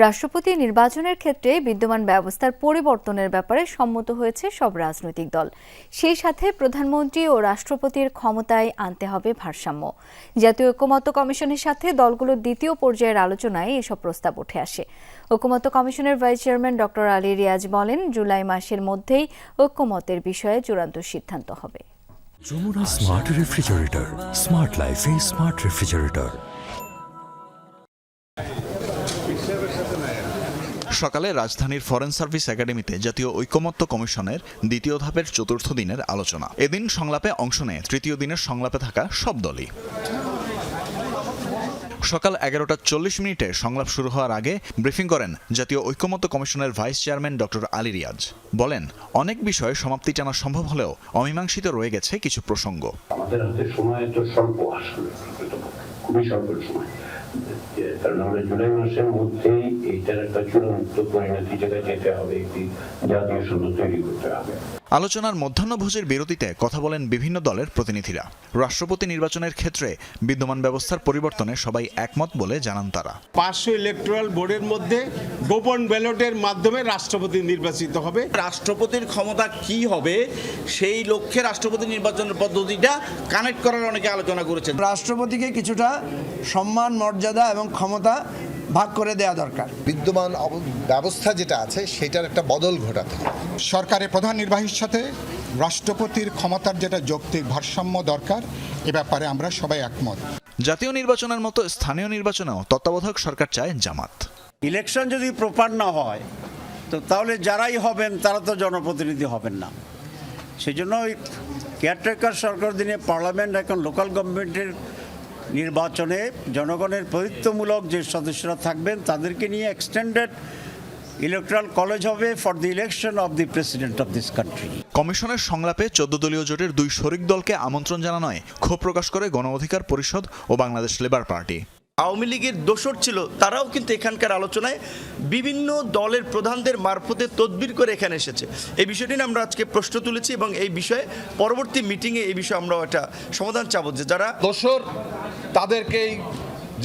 রাষ্ট্রপতি নির্বাচনের ক্ষেত্রে বিদ্যমান ব্যবস্থার পরিবর্তনের ব্যাপারে সম্মত হয়েছে সব রাজনৈতিক দল। সেই সাথে প্রধানমন্ত্রী ও রাষ্ট্রপতির ক্ষমতায় আনতে হবে ভারসাম্য। জাতীয় ঐক্যমত্য কমিশনের সাথে দলগুলোর দ্বিতীয় পর্যায়ের আলোচনায় এসব প্রস্তাব উঠে আসে। ঐক্যমত্য কমিশনের vice chairman doctor Ali Riaz বলেন, জুলাই মাসের মধ্যেই ঐক্যমতের বিষয়ে চূড়ান্ত সিদ্ধান্ত হবে। Jamuna smart refrigerator smart smart refrigerator সকালে রাজধানীর ফরেন সার্ভিস একাডেমিতে জাতীয় ঐকমত্য কমিশনের দ্বিতীয় ধাপের চতুর্থ দিনের আলোচনা। এদিন সংলাপে অংশ নেয় তৃতীয় দিনের সংলাপে থাকা সব দলই। সকাল এগারোটা চল্লিশ মিনিটে সংলাপ শুরু হওয়ার আগে ব্রিফিং করেন জাতীয় ঐকমত্য কমিশনের vice chairman doctor Ali Riaz. বলেন, অনেক বিষয়ে সমাপ্তি টানা সম্ভব হলেও অমীমাংসিত রয়ে গেছে কিছু প্রসঙ্গ। আমাদের হাতে সময় তো স্বল্প খুবই স্বল্প সময়। কারণ আমরা জুলাই মাসের মধ্যেই এইটার একটা চূড়ান্ত পরিণতি জায়গায় যেতে হবে একটি জাতীয় সূত্র তৈরি করতে হবে। আলোচনার মধ্যাহ্নভোজের বিরতিতে কথা বলেন বিভিন্ন দলের প্রতিনিধিরা। রাষ্ট্রপতি নির্বাচনের ক্ষেত্রে বিদ্যমান ব্যবস্থার পরিবর্তনে সবাই একমত বলে জানান তারা। পাঁচশো ইলেকট্রাল বোর্ডের মধ্যে গোপন ব্যালটের মাধ্যমে রাষ্ট্রপতি নির্বাচিত হবে। রাষ্ট্রপতির ক্ষমতা কি হবে সেই লক্ষ্যে রাষ্ট্রপতি নির্বাচনের পদ্ধতিটা কানেক্ট করার অনেকে আলোচনা করেছেন। রাষ্ট্রপতিকে কিছুটা সম্মান মর্যাদা এবং ক্ষমতা ভাগ করে দেওয়া দরকার। বিদ্যমান অব- ব্যবস্থা যেটা আছে সেটার একটা বদল ঘটাতে হবে। সরকারের প্রধান নির্বাহীর সাথে রাষ্ট্রপতির ক্ষমতার যেটা যৌক্তিক ভারসাম্য দরকার এ ব্যাপারে আমরা সবাই একমত। জাতীয় নির্বাচনের মতো স্থানীয় নির্বাচনেও তত্ত্বাবধায়ক সরকার চায় জামাত। ইলেকশন যদি প্রপার না হয় তো তাহলে যারাই হবেন তারা তো জনপ্রতিনিধি হবেন না। সেই জন্য ওই কেয়ারটেকার সরকার দিনে পার্লামেন্ট এখন লোকাল গভর্নমেন্টের নির্বাচনে জনগণের প্রতিত্বমূলক যে সদস্যরা থাকবেন, তাদেরকে নিয়ে এক্সটেন্ডেড ইলেকট্রাল কলেজ হবে for the election of the president of this country কমিশনের সংলাপে চোদ্দ দলীয় জোটের দুই শরিক দলকে আমন্ত্রণ জানানোয় ক্ষোভ প্রকাশ করে গণ অধিকার পরিষদ ও বাংলাদেশ লেবার পার্টি। আওয়ামী লীগের দোসর ছিল তারাও কিন্তু এখানকার আলোচনায় বিভিন্ন দলের প্রধানদের মারফতে তদবির করে এখানে এসেছে। এই বিষয়টি নিয়ে আমরা আজকে প্রশ্ন তুলেছি এবং এই বিষয়ে পরবর্তী মিটিংয়ে এই বিষয়ে আমরা একটা সমাধান চাবো যে যারা দোসর তাদেরকেই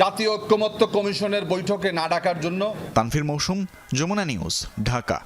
জাতীয় ঐক্যমত্য কমিশনের বৈঠকে না ডাকার জন্য তানফির মৌসুম যমুনা নিউজ ঢাকা।